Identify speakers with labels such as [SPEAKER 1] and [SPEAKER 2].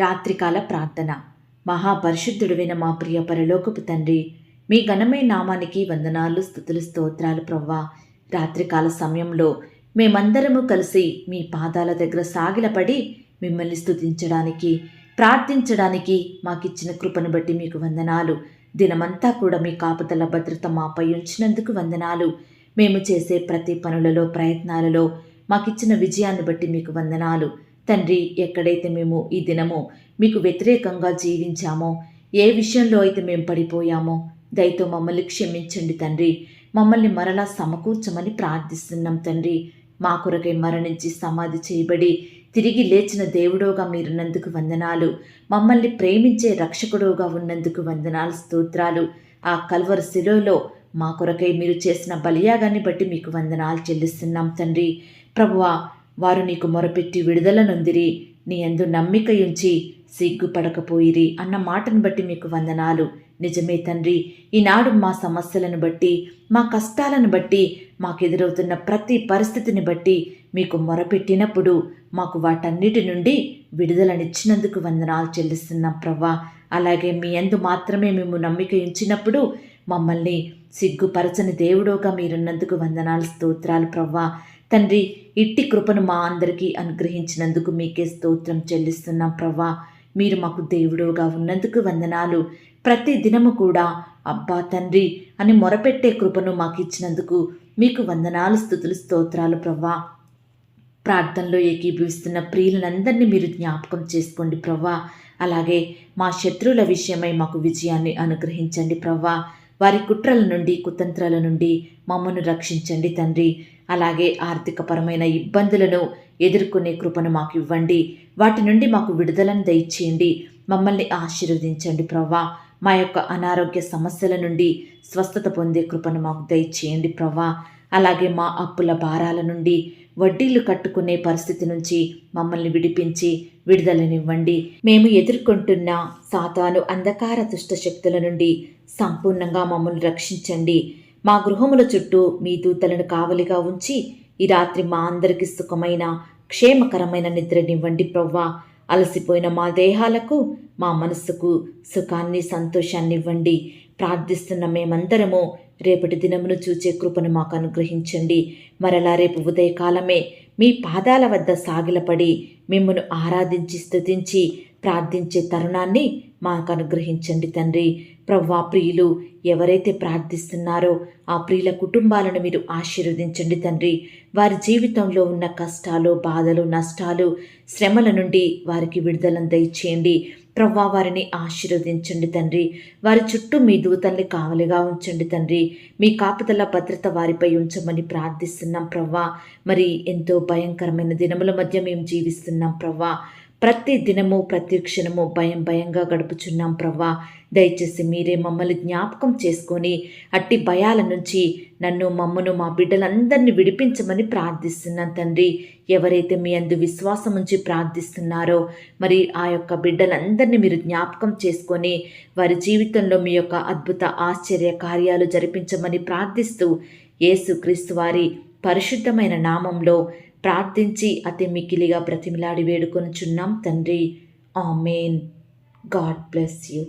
[SPEAKER 1] రాత్రికాల ప్రార్థన. మహాపరిశుద్ధుడువైన మా ప్రియ పరలోకపు తండ్రి మీ ఘనమైన నామానికి వందనాలు స్థుతులు స్తోత్రాలు ప్రవ్వా. రాత్రికాల సమయంలో మేమందరము కలిసి మీ పాదాల దగ్గర సాగిలపడి మిమ్మల్ని స్థుతించడానికి ప్రార్థించడానికి మాకిచ్చిన కృపను బట్టి మీకు వందనాలు. దినమంతా కూడా మీ కాపుదల భద్రత మాపై ఉంచినందుకు వందనాలు. మేము చేసే ప్రతి పనులలో ప్రయత్నాలలో మాకిచ్చిన విజయాన్ని బట్టి మీకు వందనాలు. తండ్రి ఎక్కడైతే మేము ఈ దినము మీకు వ్యతిరేకంగా జీవించామో ఏ విషయంలో అయితే మేము పడిపోయామో దయతో మమ్మల్ని క్షమించండి తండ్రి. మమ్మల్ని మరలా సమకూర్చమని ప్రార్థిస్తున్నాం తండ్రి. మా కొరకై మరణించి సమాధి చేయబడి తిరిగి లేచిన దేవుడోగా మీరున్నందుకు వందనాలు. మమ్మల్ని ప్రేమించే రక్షకుడుగా ఉన్నందుకు వందనాలు స్తోత్రాలు. ఆ కల్వర్ శిలోలో మా కొరకై మీరు చేసిన బలియాగాన్ని బట్టి మీకు వందనాలు చెల్లిస్తున్నాం తండ్రి. ప్రభువా వారు నీకు మొరపెట్టి విడుదల నొందిరి నీ అందు నమ్మిక ఉంచి సిగ్గుపడకపోయిరి అన్న మాటను బట్టి మీకు వందనాలు. నిజమే తండ్రి ఈనాడు మా సమస్యలను బట్టి మా కష్టాలను బట్టి మాకు ఎదురవుతున్న ప్రతి పరిస్థితిని బట్టి మీకు మొరపెట్టినప్పుడు మాకు వాటన్నిటి నుండి విడుదలనిచ్చినందుకు వందనాలు చెల్లిస్తున్నాం ప్రవ్వా. అలాగే మీ అందు మాత్రమే మేము నమ్మిక ఉంచినప్పుడు మమ్మల్ని సిగ్గుపరచని దేవుడోగా మీరున్నందుకు వందనాలు స్తోత్రాలు ప్రవ్వా. తండ్రి ఇట్టి కృపను మా అందరికీ అనుగ్రహించినందుకు మీకే స్తోత్రం చెల్లిస్తున్నాం ప్రవ్వా మీరు మాకు దేవుడుగా ఉన్నందుకు వందనాలు. ప్రతి దినము కూడా అబ్బా తండ్రి అని మొరపెట్టే కృపను మాకు ఇచ్చినందుకు మీకు వందనాలు స్థుతులు స్తోత్రాలు ప్రవ్వా ప్రార్థనలో ఏకీభవిస్తున్న ప్రియులందరినీ మీరు జ్ఞాపకం చేసుకోండి ప్రవ్వా అలాగే మా శత్రువుల విషయమై మాకు విజయాన్ని అనుగ్రహించండి ప్రవ్వా వారి కుట్రల నుండి కుతంత్రాల నుండి మమ్మను రక్షించండి తండ్రి. అలాగే ఆర్థికపరమైన ఇబ్బందులను ఎదుర్కొనే కృపను మాకు ఇవ్వండి వాటి నుండి మాకు విడుదలను దయచేయండి. మమ్మల్ని ఆశీర్వదించండి ప్రవ్వా. మా యొక్క అనారోగ్య సమస్యల నుండి స్వస్థత పొందే కృపను మాకు దయచేయండి ప్రవ్వా. అలాగే మా అప్పుల భారాల నుండి వడ్డీలు కట్టుకునే పరిస్థితి నుంచి మమ్మల్ని విడిపించి విడుదలనివ్వండి. మేము ఎదుర్కొంటున్న సాతాను అంధకార దుష్ట శక్తుల నుండి సంపూర్ణంగా మమ్మల్ని రక్షించండి. మా గృహముల చుట్టూ మీ దూతలను కావలిగా ఉంచి ఈ రాత్రి మా అందరికి సుఖమైన క్షేమకరమైన నిద్రనివ్వండి ప్రవ్వా. అలసిపోయిన మా దేహాలకు మా మనస్సుకు సుఖాన్ని సంతోషాన్ని ఇవ్వండి. ప్రార్థిస్తున్న మేమందరము రేపటి దినమును చూచే కృపను మాకు అనుగ్రహించండి. మరలా రేపు ఉదయకాలమే మీ పాదాల వద్ద సాగిలపడి మిమ్మను ఆరాధించి స్థుతించి ప్రార్థించే తరుణాన్ని మాకు అనుగ్రహించండి తండ్రి. ప్రవ్వా ప్రియులు ఎవరైతే ప్రార్థిస్తున్నారో ఆ ప్రియుల కుటుంబాలను మీరు ఆశీర్వదించండి తండ్రి. వారి జీవితంలో ఉన్న కష్టాలు బాధలు నష్టాలు శ్రమల నుండి వారికి విడుదలను దయచేయండి. ప్రవ్వా వారిని ఆశీర్వదించండి తండ్రి. వారి చుట్టూ మీ దూతల్ని కావలిగా ఉంచండి తండ్రి. మీ కాపుదల భద్రత వారిపై ఉంచమని ప్రార్థిస్తున్నాం ప్రవ్వా మరి ఎంతో భయంకరమైన దినముల మధ్య మేము జీవిస్తున్నాం ప్రవ్వా ప్రతి దినము ప్రతి క్షణము భయం భయంగా గడుపుచున్నాం ప్రవ్వా. దయచేసి మీరే మమ్మల్ని జ్ఞాపకం చేసుకొని అట్టి భయాల నుంచి నన్ను మమ్మను మా బిడ్డలందరినీ విడిపించమని ప్రార్థిస్తున్నాను తండ్రి. ఎవరైతే మీ అందు విశ్వాసం ఉంచి ప్రార్థిస్తున్నారో మరి ఆ యొక్క బిడ్డలందరినీ మీరు జ్ఞాపకం చేసుకొని వారి జీవితంలో మీ యొక్క అద్భుత ఆశ్చర్య కార్యాలు జరిపించమని ప్రార్థిస్తూ యేసుక్రీస్తు వారి పరిశుద్ధమైన నామంలో ప్రార్థించి అతి మికిలిగా బ్రతిమిలాడి వేడుకొనుచున్నాం తండ్రి. ఆమెన్. God bless you.